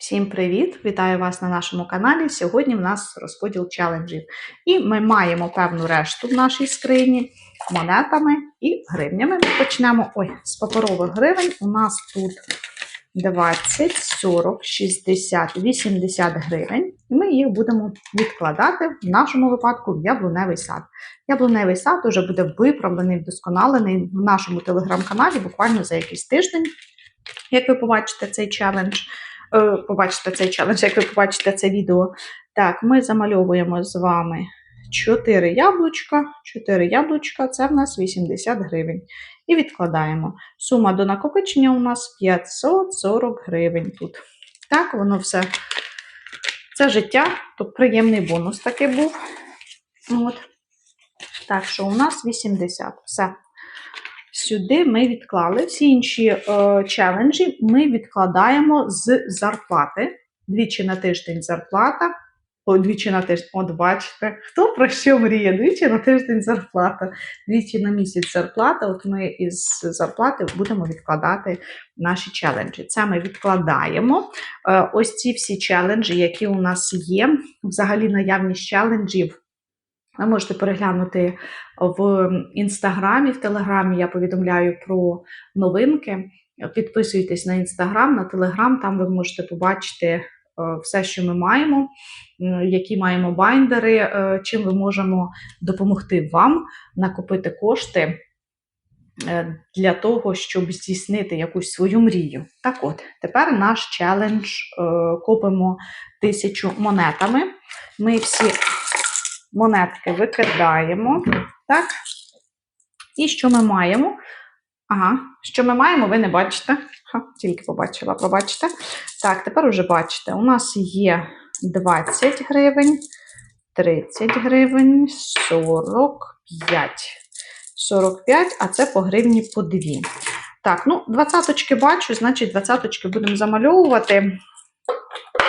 Всім привіт! Вітаю вас на нашому каналі. Сьогодні в нас розподіл челенджів. І ми маємо певну решту в нашій скрині монетами і гривнями. Ми почнемо ой, з паперових гривень. У нас тут 20, 40, 60, 80 гривень. І ми їх будемо відкладати в нашому випадку в яблуневий сад. Яблуневий сад вже буде виправлений, вдосконалений в нашому телеграм-каналі буквально за якийсь тиждень. Як ви побачите цей челендж, побачите цей челендж, як ви побачите це відео. Так, ми замальовуємо з вами 4 яблучка. 4 яблучка це в нас 80 гривень. І відкладаємо. Сума до накопичення у нас 540 гривень тут. Так, воно все. Це життя, то приємний бонус такий був. От. Так що у нас 80. Все. Сюди ми відклали всі інші е, челенджі ми відкладаємо з зарплати. Двічі на тиждень зарплата. О, двічі на тиждень, от бачите, хто про що мріє? Двічі на тиждень зарплата, двічі на місяць зарплата. От ми із зарплати будемо відкладати наші челенджі. Це ми відкладаємо. Е, ось ці всі челенджі, які у нас є, взагалі наявність челенджів. Ви можете переглянути в інстаграмі, в телеграмі я повідомляю про новинки. Підписуйтесь на інстаграм, на телеграм, там ви можете побачити е, все, що ми маємо, які маємо байндери, е, чим ми можемо допомогти вам накопити кошти е, для того, щоб здійснити якусь свою мрію. Так от, тепер наш челендж е, копимо тисячу монетами. Ми всі монетки викидаємо. Так? І що ми маємо? Ага, що ми маємо, ви не бачите. Ха, тільки побачила, побачите. Так, тепер уже бачите, у нас є 20 гривень, 30 гривень, 45. 45, а це по гривні по 2. Так, ну, двадцяточки бачу, значить, двадцяточки будемо замальовувати.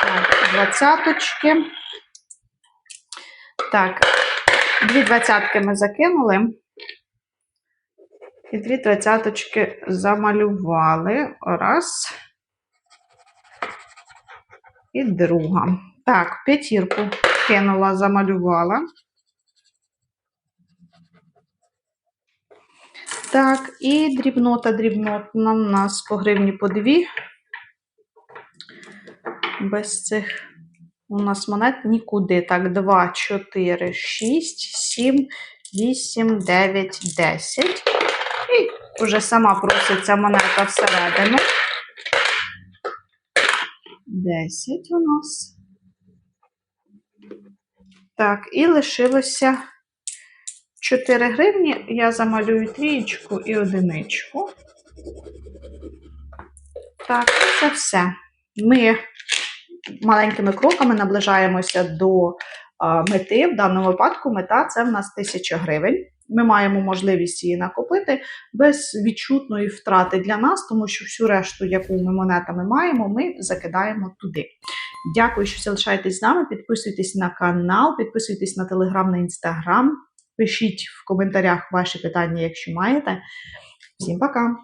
Так, двадцяточки. Так, дві двадцятки ми закинули. І дві двадцяточки замалювали. Раз. І друга. Так, п'ятірку кинула, замалювала. Так, і дрібнота, дрібнота у нас по гривні по дві. Без цих у нас монет нікуди. Так, 2, 4, 6, 7, 8, 9, 10. І вже сама проситься монета всередину. 10 у нас. Так, і лишилося 4 гривні. Я замалюю трієчку і одиничку. Так, це все. Ми маленькими кроками наближаємося до мети. В даному випадку мета це в нас 1000 гривень. Ми маємо можливість її накопити без відчутної втрати для нас, тому що всю решту, яку ми монетами маємо, ми закидаємо туди. Дякую, що залишаєтесь з нами. Підписуйтесь на канал, підписуйтесь на телеграм, на інстаграм. Пишіть в коментарях ваші питання, якщо маєте. Всім пока!